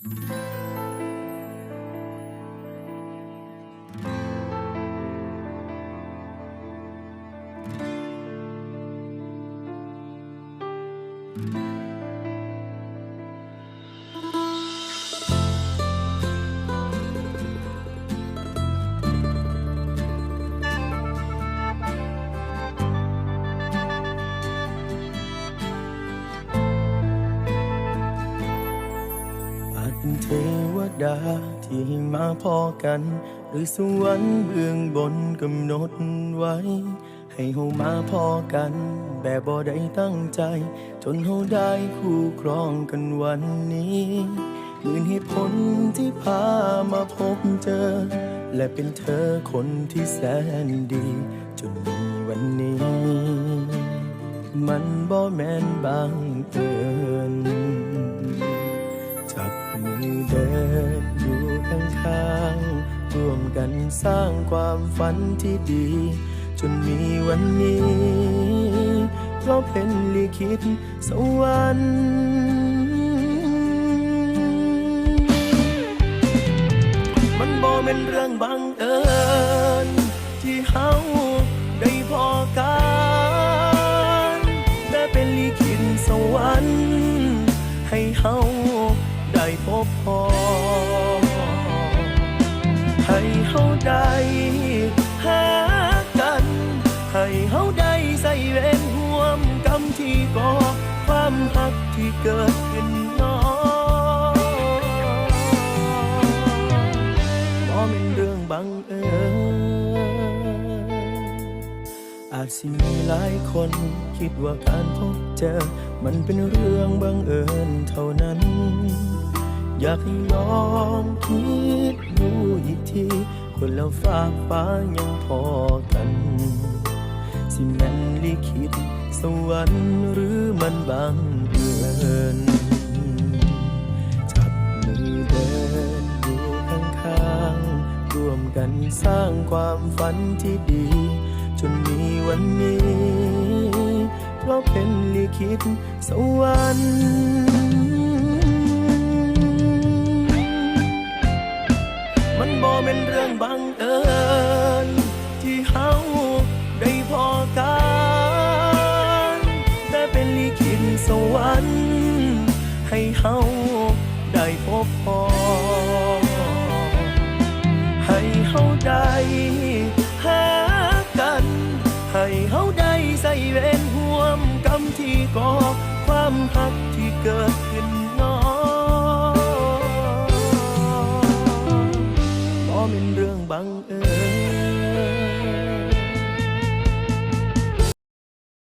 อา เป็นเทวดาที่มาพอกัน หรือสวรรค์เบื้องบนกำหนดไว้ ให้เฮามาพอกัน แบบบ่ได้ตั้งใจ จนเฮาได้คู่ครองกันวันนี้หมื่นเหตุผลที่พามาพบเจอ และเป็นเธอคนที่แสนดี จนมีวันนี้ มันบ่แม่นบางเอิญ กันสร้างความฝันที่ดี จนมีวันนี้ เพราะเป็นลิขิตสวรรค์มันบ่เป็นเรื่องบังเอิญที่เฮาได้พอกันได้เป็นลิขิตสวรรค์ให้เฮาได้พบพอ ให้เฮาได้หากัน ให้เฮาได้ใส่เวรห่วมกรรมที่ก่อความหักที่เกิดขึ้นน้อบ่เป็นเรื่องบังเอิญอาจสิมีหลายคนคิดว่าการพบเจอ มันเป็นเรื่องบังเอิญเท่านั้น อยากให้ลองคิดดูอีกที คนแล้วฝากฟ้ายังพอกัน สิแม่นลิขิตสวรรค์หรือมันบังเอิญจับมือเดินอยู่ข้างๆร่วมกันสร้างความฝันที่ดี จนมีวันนี้ เพราะเป็นลิขิตสวรรค์ เรื่องบังเอิญที่เฮาได้พอกันแต่เป็นลิขิตสวรรค์ให้เฮาได้พบพอ ให้เฮาได้หากัน ให้เฮาได้ใส่เวรห่วมกรรมที่ก่อความหักที่เกิดขึ้น เ็นเรื่องบังเอิญ